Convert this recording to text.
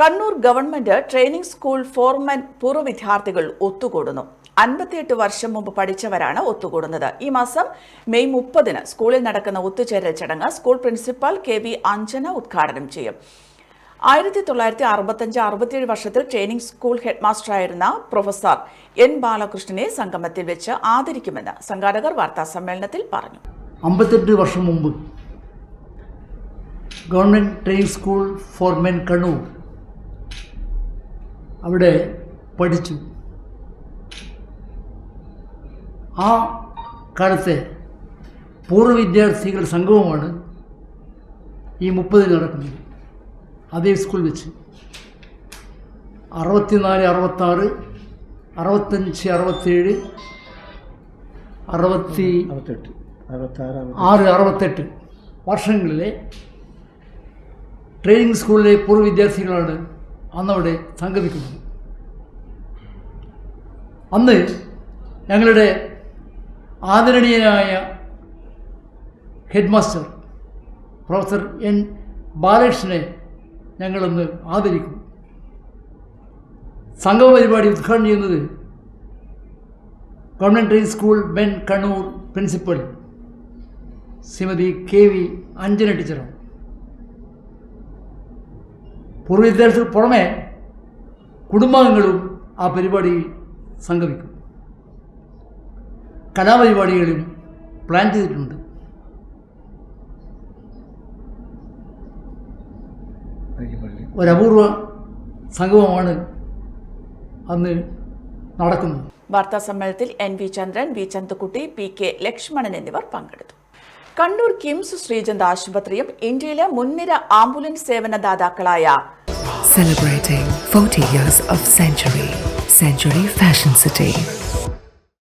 Kannur government training school for men പൂർവ വിദ്യാർത്ഥികൾ ഒത്തുകൂടുന്നു. അൻപത്തിയെട്ട് വർഷം മുമ്പ് പഠിച്ചവരാണ് ഒത്തുകൂടുന്നത്. ഈ മാസം മെയ് മുപ്പതിന് സ്കൂളിൽ നടക്കുന്ന ഒത്തുചേരൽ ചടങ്ങ് school principal K V Anjana ഉദ്ഘാടനം ചെയ്യും. ആയിരത്തി തൊള്ളായിരത്തി അറുപത്തഞ്ച് അറുപത്തിയേഴ് വർഷത്തിൽ ട്രെയിനിംഗ് സ്കൂൾ ഹെഡ്മാസ്റ്ററായിരുന്ന പ്രൊഫസർ എൻ ബാലകൃഷ്ണനെ സംഗമത്തിൽ വെച്ച് ആദരിക്കുമെന്ന് സംഘാടകർ വാർത്താ സമ്മേളനത്തിൽ പറഞ്ഞു. അമ്പത്തെട്ട് വർഷം മുമ്പ് government training school for men Kannur അവിടെ പഠിച്ചു. ആ കാലത്തെ പൂർവ വിദ്യാർത്ഥികളുടെ സംഗമമാണ് ഈ മുപ്പതിന് നടക്കുന്നത്. അതേ സ്കൂൾ വെച്ച്. അറുപത്തിനാല് അറുപത്താറ് അറുപത്തഞ്ച് അറുപത്തേഴ് അറുപത്തി അറുപത്തെട്ട്. അറുപത്താറ് ആറ് അറുപത്തെട്ട് വർഷങ്ങളിലെ ട്രെയിനിങ് സ്കൂളിലെ പൂർവ വിദ്യാർത്ഥികളാണ് അന്നവിടെ സംഗമിക്കുന്നത്. അന്ന് ഞങ്ങളുടെ ആദരണീയനായ ഹെഡ് മാസ്റ്റർ പ്രൊഫസർ എൻ ബാലകൃഷ്ണനെ ഞങ്ങളൊന്ന് ആദരിക്കും. സംഗമ പരിപാടി ഉദ്ഘാടനം ചെയ്യുന്നത് training school Ben Kannur principal Shrimati K V Anjana ടീച്ചറാണ്. പൂർവ വിദ്യാർത്ഥികൾക്ക് പുറമെ കുടുംബാംഗങ്ങളും ആ പരിപാടിയിൽ സംഗമിക്കും കലാപരിപാടികളും പ്ലാൻ ചെയ്തിട്ടുണ്ട്. ഒരപൂർവ സംഗമമാണ് അന്ന് നടക്കുന്നത്. വാർത്താ സമ്മേളനത്തിൽ N V Chandran V Chandukutty P K Lakshmanan എന്നിവർ പങ്കെടുത്തു. കണ്ണൂർ കിംസ് ശ്രീചന്ദ് ആശുപത്രിയും ഇന്ത്യയിലെ മുൻനിര ആംബുലൻസ് സേവനദാതാക്കളായ Celebrating 40 years of Century. Century Fashion City.